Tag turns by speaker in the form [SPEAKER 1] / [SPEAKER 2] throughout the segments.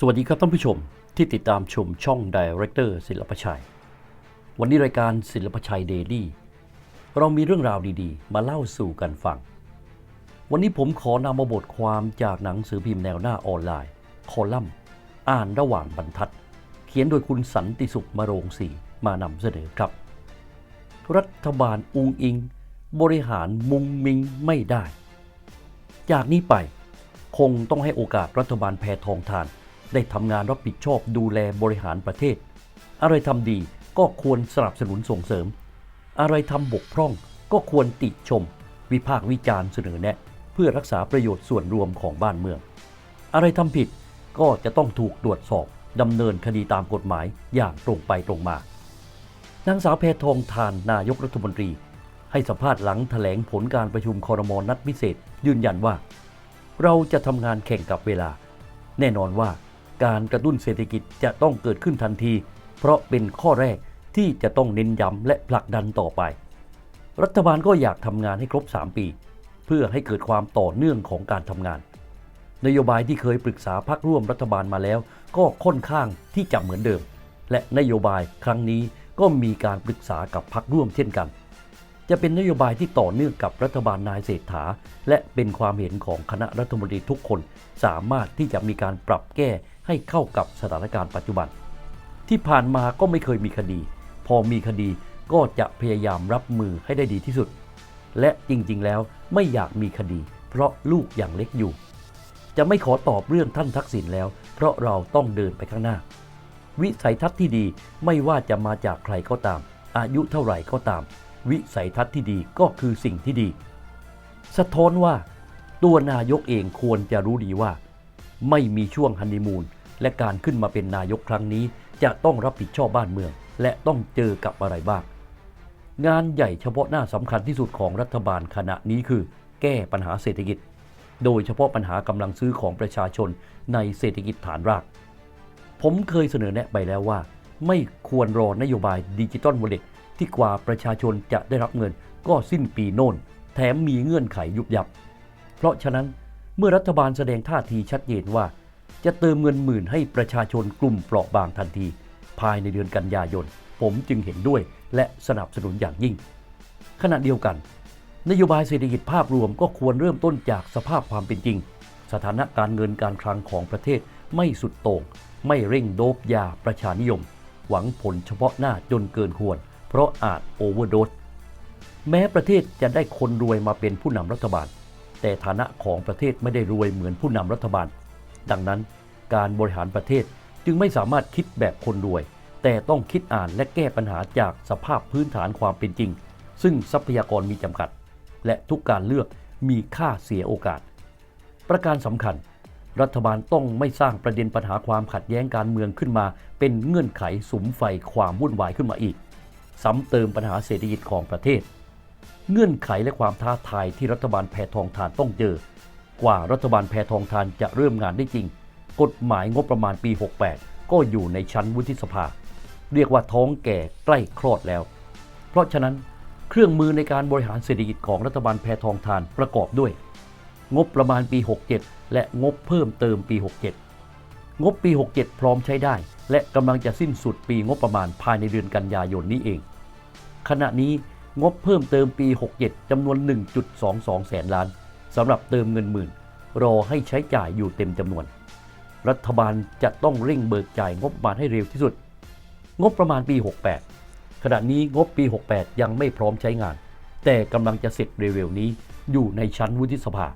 [SPEAKER 1] สวัสดีครับท่านผู้ชมที่ติดตามชมช่อง Director ศิลปชัย วันนี้รายการศิลปชัยเดลี่เรามีเรื่องราวดีๆ มาเล่าสู่กันฟัง วันนี้ผมขอนำมาบทความจากหนังสือพิมพ์แนวหน้าออนไลน์ คอลัมน์ อ่านระหว่างบรรทัด เขียนโดยคุณสันติสุขมโรงศรีมานำเสนอครับ รัฐบาลอุงอิง บริหารมุงมิงไม่ได้ จากนี้ไปคงต้องให้โอกาสรัฐบาลแพทองทาน ได้ทำงานรับผิดชอบดูแลบริหารประเทศ อะไรทำดีก็ควรสนับสนุนส่งเสริม อะไรทำบกพร่องก็ควรติชม วิพากษ์วิจารณ์เสนอแนะ เพื่อรักษาประโยชน์ส่วนรวมของบ้านเมือง อะไรทำผิดก็จะต้องถูกตรวจสอบดำเนินคดีตามกฎหมายอย่างตรงไปตรงมานางสาวแพทองทานนายกรัฐมนตรี ให้สัมภาษณ์หลังแถลงผลการประชุมคอรมอนัดพิเศษ ยืนยันว่า เราจะทำงานแข่งกับเวลา แน่นอนว่า การกระตุ้นเศรษฐกิจจะต้องเกิดขึ้นทันที เพราะเป็นข้อแรกที่จะต้องเน้นย้ำและผลักดันต่อไป รัฐบาลก็อยากทำงานให้ครบ 3 ปี เพื่อให้เกิดความต่อเนื่องของการทำงาน นโยบายที่เคยปรึกษาพักร่วมรัฐบาลมาแล้ว ก็ค่อนข้างที่จะเหมือนเดิม และนโยบายครั้งนี้ก็มีการปรึกษากับพักร่วมเช่นกัน จะเป็นนโยบายที่ต่อเนื่องกับรัฐบาลนายเศรษฐา และเป็นความเห็นของคณะรัฐมนตรีทุกคน สามารถที่จะมีการปรับแก้ ให้เข้ากับสถานการณ์ปัจจุบัน ที่ผ่านมาก็ไม่เคยมีคดี พอมีคดีก็จะพยายามรับมือให้ได้ดีที่สุด และจริงๆแล้วไม่อยากมีคดี เพราะลูกอย่างเล็กอยู่ จะไม่ขอตอบเรื่องท่านทักษิณแล้ว เพราะเราต้องเดินไปข้างหน้า วิสัยทัศน์ที่ดีไม่ว่าจะมาจากใครก็ตาม อายุเท่าไหร่ก็ตาม วิสัยทัศน์ที่ดีก็คือสิ่งที่ดี สะท้อนว่าตัวนายกเองควรจะรู้ดีว่า ไม่มีช่วงฮันนีมูน และการขึ้นมาเป็นนายกครั้งนี้ จะต้องรับผิดชอบบ้านเมือง และต้องเจอกับอะไรบ้าง งานใหญ่เฉพาะหน้าสำคัญที่สุดของรัฐบาลขณะนี้คือ แก้ปัญหาเศรษฐกิจ โดยเฉพาะปัญหากำลังซื้อของประชาชนในเศรษฐกิจฐานราก ผมเคยเสนอแนะไปแล้วว่า ไม่ควรรอนโยบายดิจิตอลวอลเล็ตที่กว่าประชาชนจะได้รับเงิน ก็สิ้นปีโน่น แถมมีเงื่อนไขยุบยับ เพราะฉะนั้นเมื่อรัฐบาลแสดงท่าทีชัดเจนว่า จะเติมเงินหมื่นให้ประชาชนกลุ่มเปราะบางทันที ภายในเดือนกันยายน ผมจึงเห็นด้วยและสนับสนุนอย่างยิ่ง ขณะเดียวกัน นโยบายเศรษฐกิจภาพรวมก็ควรเริ่มต้นจากสภาพความเป็นจริง สถานะการเงินการคลังของประเทศไม่สุดโต่งไม่เร่งโดบยาประชานิยม หวังผลเฉพาะหน้าจนเกินควร เพราะอาจโอเวอร์โดสแม้ประเทศจะได้คนรวยมาเป็นผู้นำรัฐบาล แต่ฐานะของประเทศไม่ได้รวยเหมือนผู้นำรัฐบาล ดังนั้นการบริหารประเทศจึงไม่สามารถคิดแบบคนรวย แต่ต้องคิดอ่านและแก้ปัญหาจากสภาพพื้นฐานความเป็นจริง ซึ่งทรัพยากรมีจำกัด และทุกการเลือกมีค่าเสียโอกาส ประการสำคัญ รัฐบาลต้องไม่สร้างประเด็นปัญหาความขัดแย้งการเมืองขึ้นมา เป็นเงื่อนไขสุมไฟความวุ่นวายขึ้นมาอีก ซ้ำเติมปัญหาเศรษฐกิจของประเทศ เงื่อนไขและความท้าทายที่รัฐบาลแพทองทานต้องเจอ กว่ารัฐบาลแพทองทานจะเริ่มงานได้จริง กฎหมายงบประมาณปี 68 ก็อยู่ในชั้นวุฒิสภา เรียกว่าท้องแก่ใกล้คลอดแล้ว เพราะฉะนั้นเครื่องมือในการบริหารเศรษฐกิจของรัฐบาลแพทองทานประกอบด้วย งบประมาณปี 67 และงบเพิ่มเติมปี 67 งบปี 67 พร้อมใช้ได้ และกำลังจะสิ้นสุดปีงบประมาณภายในเดือนกันยายนนี้เอง ขณะนี้งบเพิ่มเติมปี 67จำนวน 1.22 แสนล้าน สำหรับเติมเงินหมื่น รอให้ใช้จ่ายอยู่เต็มจำนวน รัฐบาลจะต้องเร่งเบิกจ่ายงบประมาณให้เร็วที่สุด งบประมาณปี 68 ขณะนี้งบปี 68 ยังไม่พร้อมใช้งาน แต่กำลังจะเสร็จเร็วๆนี้อยู่ในชั้นวุฒิสภา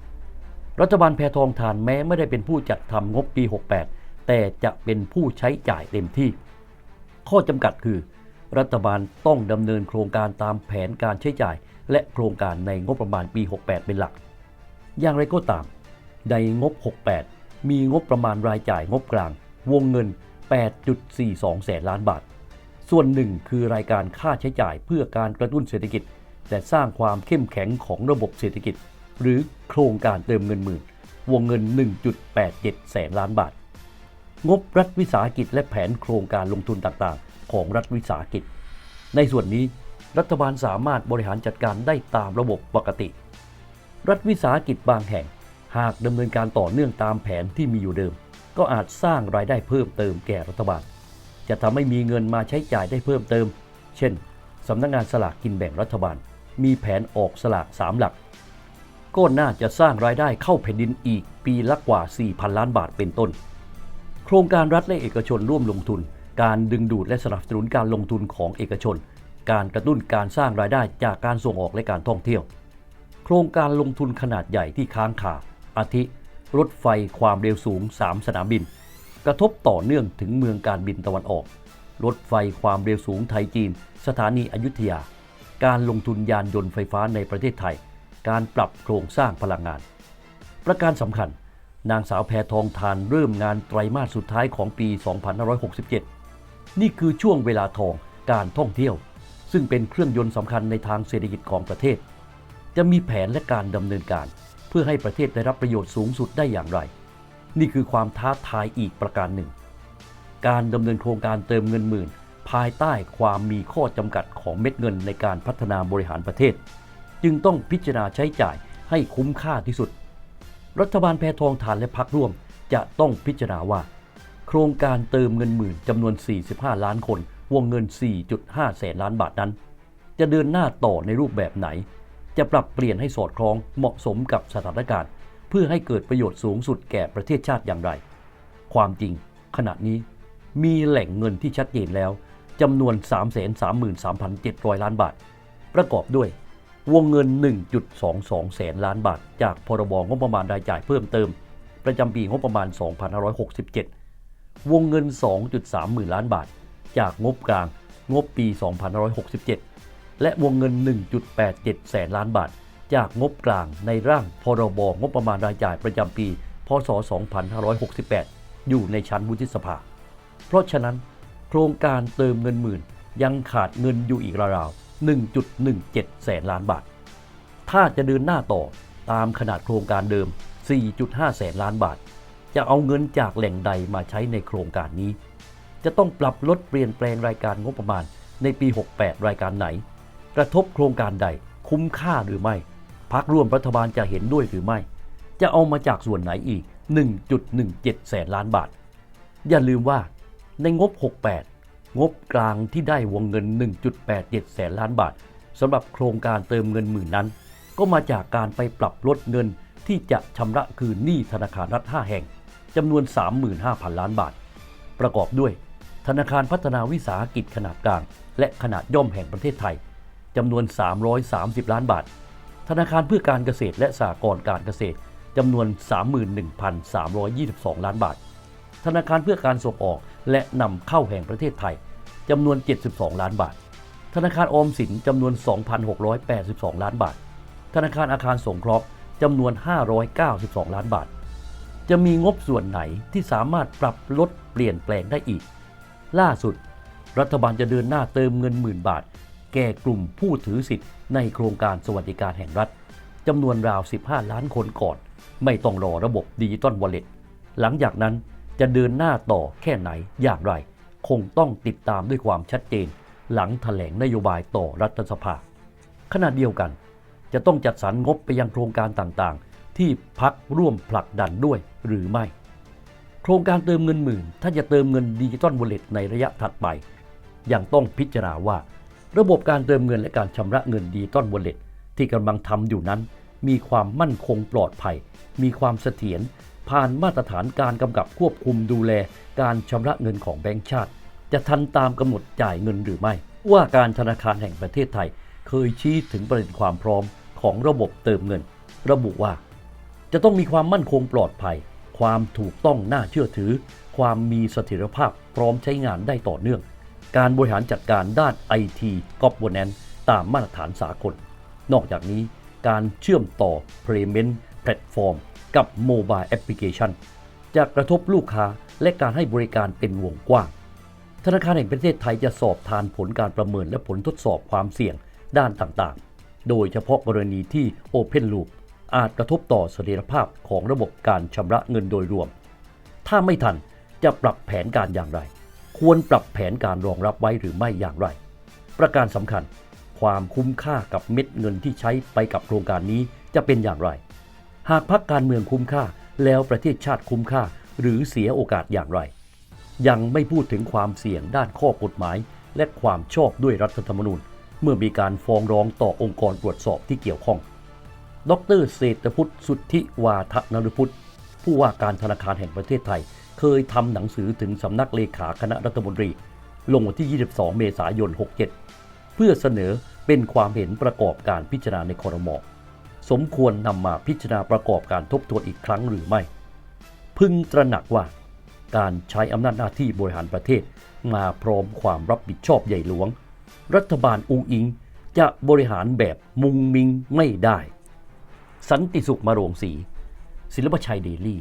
[SPEAKER 1] รัฐบาลแพทองทานแม้ไม่ได้เป็นผู้จัดทำงบปี 68 แต่จะเป็นผู้ใช้จ่ายเต็มที่ ข้อจำกัดคือ รัฐบาลต้องดำเนินโครงการตามแผนการใช้จ่าย และโครงการในงบประมาณปี 68 เป็นหลัก อย่างไรก็ตาม ในงบ 68 มีงบประมาณรายจ่ายงบกลาง วงเงิน 8.42 แสนล้านบาท ส่วนหนึ่งคือรายการค่าใช้จ่ายเพื่อการกระตุ้นเศรษฐกิจและสร้างความเข้มแข็งของระบบเศรษฐกิจ หรือโครงการเติมเงินหมื่น วงเงิน 1.87 แสนล้านบาท งบรัฐวิสาหกิจและแผนโครงการลงทุนต่างๆ ของรัฐวิสาหกิจ ในส่วนนี้รัฐบาลสามารถบริหารจัดการได้ตามระบบปกติ รัฐวิสาหกิจบางแห่ง หากดำเนินการต่อเนื่องตามแผนที่มีอยู่เดิม ก็อาจสร้างรายได้เพิ่มเติมแก่รัฐบาล จะทำให้มีเงินมาใช้จ่ายได้เพิ่มเติม เช่นสำนักงานสลากกินแบ่งรัฐบาล มีแผนออกสลาก 3 หลัก ก็น่าจะสร้างรายได้เข้าแผ่นดินอีกปีละกว่า 4,000 ล้านบาทเป็นต้น โครงการรัฐและเอกชนร่วมลงทุน การดึงดูดและสนับสนุนการลงทุนของเอกชน การกระตุ้นการสร้างรายได้จากการส่งออกและการท่องเที่ยว โครงการลงทุนขนาดใหญ่ที่ค้างคาอาทิ รถไฟความเร็วสูง 3 สนามบิน กระทบต่อเนื่องถึงเมืองการบินตะวันออก รถไฟความเร็วสูงไทยจีน สถานีอยุธยา การลงทุนยานยนต์ไฟฟ้าในประเทศไทย การปรับโครงสร้างพลังงาน ประการสำคัญ นางสาวแพทองทานเริ่มงานไตรมาสสุดท้ายของปี 2567 นี่คือช่วงเวลาทองการท่องเที่ยว ซึ่งเป็นเครื่องยนต์สำคัญในทางเศรษฐกิจของประเทศ จะมีแผนและการดำเนินการ เพื่อให้ประเทศได้รับประโยชน์สูงสุดได้อย่างไร นี่คือความท้าทายอีกประการหนึ่ง การดำเนินโครงการเติมเงินหมื่น ภายใต้ความมีข้อจำกัดของเม็ดเงินในการพัฒนาบริหารประเทศ จึงต้องพิจารณาใช้จ่ายให้คุ้มค่าที่สุด รัฐบาลแพทองทานและพักร่วมจะต้องพิจารณาว่า โครงการเติมเงินหมื่นจำนวน 45 ล้านคน วงเงิน 4.5 แสนล้านบาทนั้น จะเดินหน้าต่อในรูปแบบไหน จะปรับเปลี่ยนให้สอดคล้องเหมาะสมกับสถานการณ์ เพื่อให้เกิดประโยชน์สูงสุดแก่ประเทศชาติอย่างไร ความจริง ขณะนี้มีแหล่งเงินที่ชัดเจนแล้วจำนวน 333,700 ล้านบาท ประกอบด้วย วงเงิน 1.22 แสนล้านบาท จากพรบงบประมาณรายจ่ายเพิ่มเติม ประจำปีงบประมาณ 2567 วงเงิน 2.3 หมื่นล้านบาท จากงบกลางงบปี 2567 และวงเงิน 1.87 แสนล้านบาท จากงบกลางในร่างพรบงบประมาณรายจ่ายประจำปี พศ 2568 อยู่ในชั้นวุฒิสภา เพราะฉะนั้น โครงการเติมเงินหมื่นยังขาดเงินอยู่อีกราวๆ 1.17 แสนล้านบาท ถ้าจะเดินหน้าต่อตามขนาดโครงการเดิม 4.5 แสนล้านบาท จะเอาเงินจากแหล่งใดมาใช้ในโครงการนี้ จะต้องปรับลดเปลี่ยนแปลงรายการงบประมาณในปี 68 รายการไหน กระทบโครงการใด คุ้มค่าหรือไม่พักร่วมรัฐบาลจะเห็นด้วยหรือไม่ จะเอามาจากส่วนไหนอีก 1.17 แสนล้านบาท อย่าลืมว่าในงบ 68 งบกลางที่ได้วงเงิน 1.87 แสนล้านบาทสำหรับโครงการเติมเงินหมื่นนั้น ก็มาจากการไปปรับลดเงินที่จะชำระคืนหนี้ธนาคารรัฐ 5 แห่งจำนวน 35,000 ล้านบาท ประกอบด้วย ธนาคารพัฒนาวิสาหกิจขนาดกลาง และขนาดย่อมแห่งประเทศไทย จำนวน 330 ล้านบาท ธนาคารเพื่อการเกษตรและสหกรณ์การเกษตรจำนวน 31,322 ล้านบาท ธนาคารเพื่อการส่งออกและนำเข้าแห่งประเทศไทยจำนวน 72 ล้านบาท ธนาคารออมสินจำนวน 2,682 ล้านบาท ธนาคารอาคารสงเคราะห์จำนวน 592 ล้านบาท จะมีงบส่วนไหนที่สามารถปรับลดเปลี่ยนแปลงได้อีก ล่าสุด รัฐบาลจะเดินหน้าเติมเงินหมื่นบาท แก่กลุ่มผู้ถือสิทธิ์ในโครงการสวัสดิการแห่งรัฐจำนวนราว 15 ล้านคนก่อน ไม่ต้องรอระบบดิจิตอลวอลเล็ตหลังจากนั้นจะเดินหน้าต่อแค่ไหนอย่างไร คงต้องติดตามด้วยความชัดเจน หลังแถลงนโยบายต่อรัฐสภาขณะเดียวกัน จะต้องจัดสรรงบไปยังโครงการต่างๆ ที่พักร่วมผลักดันด้วยหรือไม่ โครงการเติมเงินหมื่น ถ้าจะเติมเงินดิจิตอลวอลเล็ตในระยะถัดไปยังต้องพิจารณาว่า ระบบการเติมเงินและการชำระเงินดิจิตอลวอลเล็ตที่กำลังทำอยู่นั้น มีความมั่นคงปลอดภัย มีความเสถียรผ่านมาตรฐานการกำกับควบคุมดูแล การชำระเงินของแบงก์ชาติ จะทันตามกำหนดจ่ายเงินหรือไม่ ว่าการธนาคารแห่งประเทศไทย เคยชี้ถึงประเด็นความพร้อมของระบบเติมเงิน ระบุว่า จะต้องมีความมั่นคงปลอดภัย ความถูกต้องน่าเชื่อถือ ความมีเสถียรภาพพร้อมใช้งานได้ต่อเนื่อง การบริหารจัดการด้าน IT Governance ตามมาตรฐานสากล นอกจากนี้การเชื่อมต่อ Payment Platform กับ Mobile Application จะกระทบลูกค้าและการให้บริการเป็นวงกว้าง ธนาคารแห่งประเทศไทยจะสอบทานผลการประเมินและผลทดสอบความเสี่ยงด้านต่างๆ โดยเฉพาะกรณีที่ Open Loop อาจกระทบต่อเสถียรภาพของระบบการชำระเงินโดยรวม ถ้าไม่ทันจะปรับแผนการอย่างไร ควรปรับแผนการรองรับไว้หรือไม่อย่างไร ประการสำคัญ ความคุ้มค่ากับเม็ดเงินที่ใช้ไปกับโครงการนี้จะเป็นอย่างไร หากพักการเมืองคุ้มค่าแล้วประเทศชาติคุ้มค่า หรือเสียโอกาสอย่างไร ยังไม่พูดถึงความเสี่ยงด้านข้อกฎหมาย และความชอบด้วยรัฐธรรมนูญ เมื่อมีการฟ้องร้องต่อองค์กรตรวจสอบที่เกี่ยวข้อง ดรเศรษฐพุทธสุทธิวาทนรพุทธผู้ว่าการธนาคารแห่งประเทศไทย เคยทำหนังสือถึงสำนักเลขาคณะรัฐมนตรี ลงวันที่ 22 เมษายน 67 เพื่อเสนอเป็นความเห็นประกอบการพิจารณาในคอรมอสมควรนำมาพิจารณาประกอบการทบทวนอีกครั้งหรือไม่ พึงตระหนักว่า การใช้อำนาจหน้าที่บริหารประเทศ มาพร้อมความรับผิดชอบใหญ่หลวง รัฐบาลอุงอิงจะบริหารแบบมุงมิงไม่ได้ สันติสุขมาโรงสีศิลปชัยเดลี่